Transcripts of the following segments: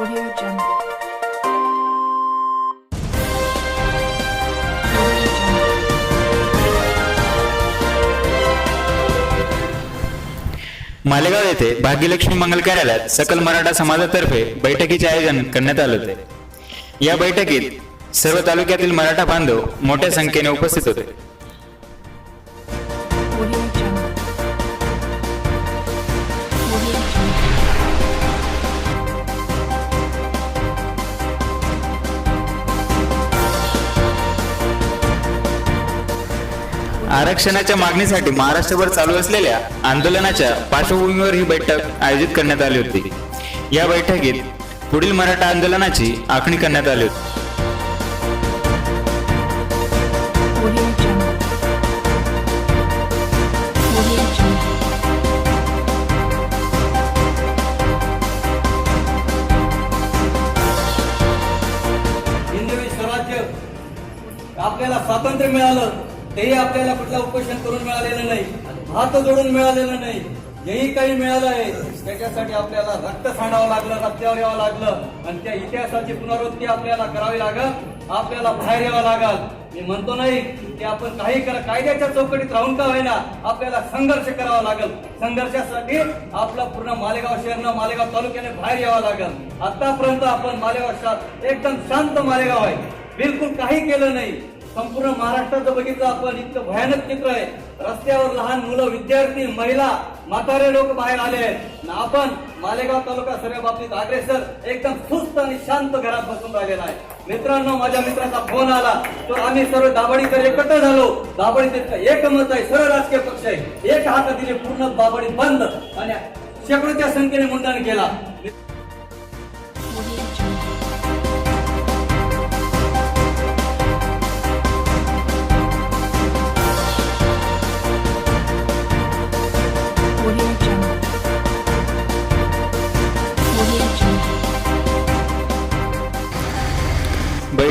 Audio Jungle. Malegaon येथे भाग्यलक्ष्मी मंगल कार्यालयात सकल मराठा समाजातर्फे बैठकीचे आयोजन करण्यात आले होते या बैठकीत सर्व तालुक्यातील मराठा बांधव मोठ्या संख्येने उपस्थित होते आरक्षणाच्या मागणीसाठी महाराष्ट्रभर चालू असलेल्या आंदोलनाच्या पार्श्वभूमीवर ही बैठक आयोजित करण्यात आली होती. या बैठकीत पुढील मराठा आंदोलनाची आखणी करण्यात आली होती. आपल्याला स्वातंत्र्य मिळालं. तेही आपल्याला कुठलं उपोषण करून मिळालेलं नाही. हात जोडून मिळालेलं नाही. जेही काही मिळालं आहे. त्याच्यासाठी आपल्याला रक्त सांडावं लागलं रस्त्यावर यावं लागलं. आणि त्या इतिहासाची पुनरावृत्ती आपल्याला करावी लागल. आपल्याला बाहेर यावं लागल. मी म्हणतो नाही की आपण काही करा कायद्याच्या चौकटीत राहून का होईना आपल्याला संघर्ष करावा लागल. संघर्षासाठी आपलं पूर्ण मालेगाव शहरनं मालेगाव तालुक्याने बाहेर यावं लागल. आतापर्यंत आपण मालेगाव शहर एकदम शांत मालेगाव आहे. बिलकुल काही केलं नाही. संपूर्ण महाराष्ट्राचं बघितलं आपण. इतकं भयानक चित्र आहे. रस्त्यावर लहान मुलं विद्यार्थी महिला म्हातारे लोक बाहेर आले आहेत. आपण मालेगाव तालुका सर्व बाबतीत अग्रेसर एकदम सुस्त आणि शांत घरात बसून राहिलेला आहे. मित्रांनो माझ्या मित्राचा फोन आला. तो आम्ही सर्व दाबडीकर एकत्र झालो दाबडीत एकमत आहे. सर्व राजकीय पक्ष आहे. एक हात दिले पूर्ण दाबडी बंद. आणि शेकडोच्या संख्येने मुंडन केला.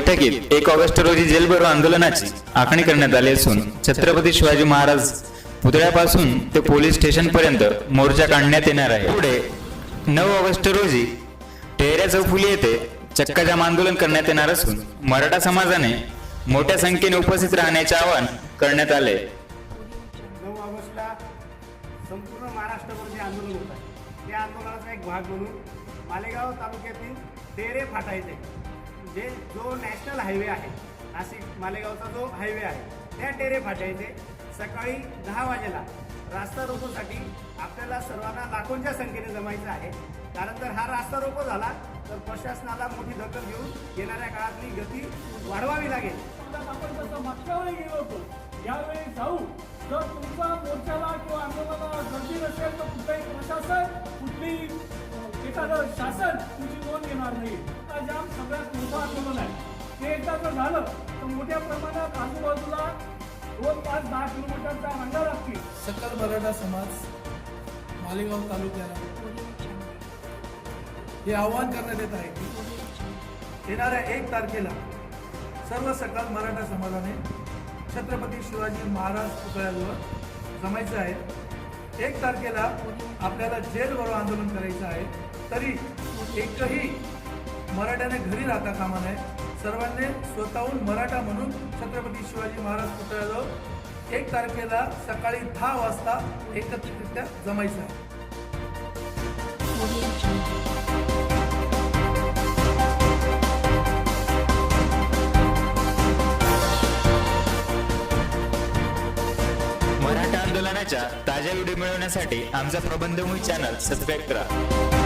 बैठकीत एक ऑगस्ट रोजी जेलभरो आंदोलनाची आखणी करण्यात आली असून छत्रपती शिवाजी महाराज पुतळ्यापासून ते पोलीस स्टेशन पर्यंत मोर्चा काढण्यात येणार आहे. पुढे नऊ ऑगस्ट रोजी टेहऱ्या चौफुली येथे चक्काजाम आंदोलन करण्यात येणार असून मराठा समाजाने मोठ्या संख्येने उपस्थित राहण्याचे आवाहन करण्यात आले. नऊ ऑगस्टला संपूर्ण महाराष्ट्रभर जे आंदोलन होत आहे त्या आंदोलनाचा एक भाग म्हणून मालेगाव तालुक्यातील तेरे फाटायचे जे जो नॅशनल हायवे आहे नाशिक मालेगावचा जो हायवे आहे त्या टेरे फाटायचे येथे सकाळी दहा वाजेला रास्ता रोकोसाठी आपल्याला सर्वांना लाखोंच्या संख्येने जमायचं आहे. कारण जर हा रास्ता रोको झाला तर प्रशासनाला मोठी दखल घेऊन येणाऱ्या काळातली गती वाढवावी लागेल. आपण तसं मागच्या वेळी गेलो होतो यावेळी जाऊ. जर तुमचा मोर्चाला किंवा आंदोलनाला गर्दी नसेल तर कुठलंही प्रशासन कुठली एखादं शासन तुझी नोंद घेणार नाही. हा जाम सगळ्यात मोठं आंदोलन आहे. ते एकदा जर झालं तर मोठ्या प्रमाणात आजूबाजूला दोन पाच दहा किलोमीटरचा रांगा लागतील सकल मराठा समाज मालेगाव तालुक्याला हे आव्हान करण्यात येत आहे की येणाऱ्या एक तारखेला सर्व सकल मराठा समाजाने छत्रपती शिवाजी महाराज पुतळ्यावर जमायचं आहे. एक तारखेला आपल्याला जेलभरो आंदोलन करायचं आहे. तरी एकही मराठ्याने घरी राहता कामा नये. सर्वांनी स्वतःहून मराठा म्हणून छत्रपती शिवाजी महाराज पुतळ्याजवळ एक तारखेला सकाळी दहा वाजता एकत्रितरित्या जमायचं आहे. मराठा आंदोलनाच्या ताज्या व्हिडिओ मिळवण्यासाठी आमचा प्रबंधभूमी चॅनल सबस्क्राईब करा.